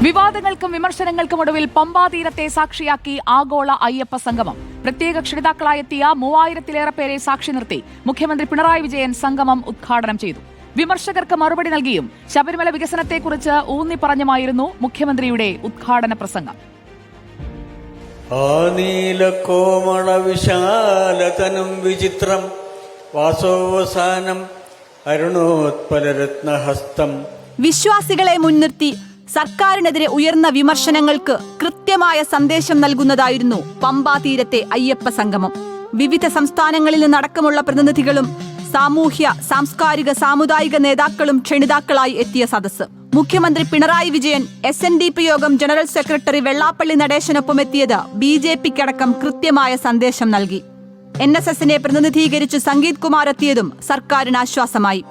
വിവാദങ്ങൾക്കും വിമർശനങ്ങൾക്കും ഒടുവിൽ പമ്പാ തീരത്തെ സാക്ഷിയാക്കി ആഗോള അയ്യപ്പ സംഗമം. പ്രത്യേക ക്ഷണിതാക്കളായെത്തിയ മൂവായിരത്തിലേറെ പേരെ സാക്ഷി നിർത്തി മുഖ്യമന്ത്രി പിണറായി വിജയൻ സംഗമം ഉദ്ഘാടനം ചെയ്തു. വിമർശകർക്ക് മറുപടി നൽകിയും ശബരിമല വികസനത്തെക്കുറിച്ച് ഊന്നിപ്പറഞ്ഞുമായിരുന്നു മുഖ്യമന്ത്രിയുടെ ഉദ്ഘാടന പ്രസംഗം. വിശാലതനം വിചിത്രം വാസോവസാനം അരുണോത്പലരത്നഹസ്തം. വിശ്വാസികളെ മുൻനിർത്തി സർക്കാരിനെതിരെ ഉയർന്ന വിമർശനങ്ങൾക്ക് കൃത്യമായ സന്ദേശം നൽകുന്നതായിരുന്നു പമ്പാ തീരത്തെ അയ്യപ്പ സംഗമം. വിവിധ സംസ്ഥാനങ്ങളിൽ നിന്നടക്കമുള്ള പ്രതിനിധികളും സാമൂഹ്യ സാംസ്കാരിക സാമുദായിക നേതാക്കളും ക്ഷണിതാക്കളായി എത്തിയ സദസ്സ്. മുഖ്യമന്ത്രി Pinarayi Vijayan S N D P Yogam general secretary Vellappally നടേശനൊപ്പം എത്തിയത് ബി ജെ പിക്കടക്കം കൃത്യമായ സന്ദേശം നൽകി. എൻ എസ് എസിനെ പ്രതിനിധീകരിച്ച് സംഗീത് കുമാർ എത്തിയതും സർക്കാരിന് ആശ്വാസമായി.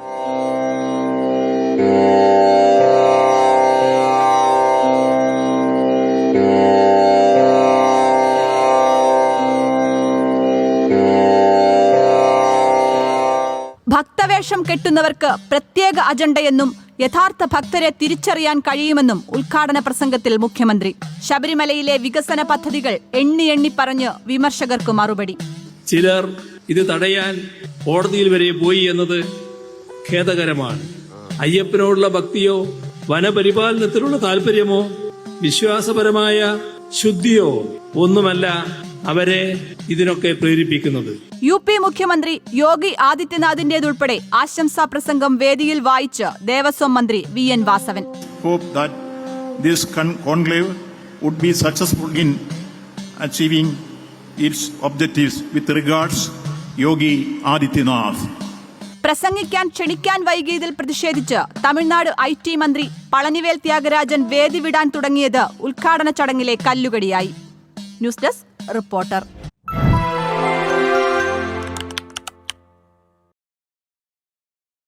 ഭക്തവേഷം കെട്ടുന്നവർക്ക് പ്രത്യേക അജണ്ടയെന്നും യഥാർത്ഥ ഭക്തരെ തിരിച്ചറിയാൻ കഴിയുമെന്നും ഉദ്ഘാടന പ്രസംഗത്തിൽ മുഖ്യമന്ത്രി. ശബരിമലയിലെ വികസന പദ്ധതികൾ എണ്ണി എണ്ണി പറഞ്ഞ് വിമർശകർക്ക് മറുപടി. ചിലർ ഇത് തടയാൻ കോടതിയിൽ വരെ പോയി എന്നത് ഖേദകരമാണ്. അയ്യപ്പനോടുള്ള ഭക്തിയോ വനപരിപാലനത്തിലുള്ള താല്പര്യമോ വിശ്വാസപരമായ ശുദ്ധിയോ ഒന്നുമല്ല അവരെ ഇതിനൊക്കെ പ്രേരിപ്പിക്കുന്നത്. യു പി മുഖ്യമന്ത്രി യോഗി ആദിത്യനാഥിന്റേതുൾപ്പെടെ ആശംസാ പ്രസംഗം വേദിയിൽ വായിച്ച് ദേവസ്വം മന്ത്രി V N Vasavan. Hope that this con- conclave would be successful in achieving its objectives with regards Yogi Adityanath. പ്രസംഗിക്കാൻ ക്ഷണിക്കാൻ വൈകിയതിൽ പ്രതിഷേധിച്ച് തമിഴ്നാട് ഐ ടി മന്ത്രി പളനിവേൽ ത്യാഗരാജൻ വേദി വിടാൻ തുടങ്ങിയത് ഉദ്ഘാടന ചടങ്ങിലെ കല്ലുകടിയായി. News desk reporter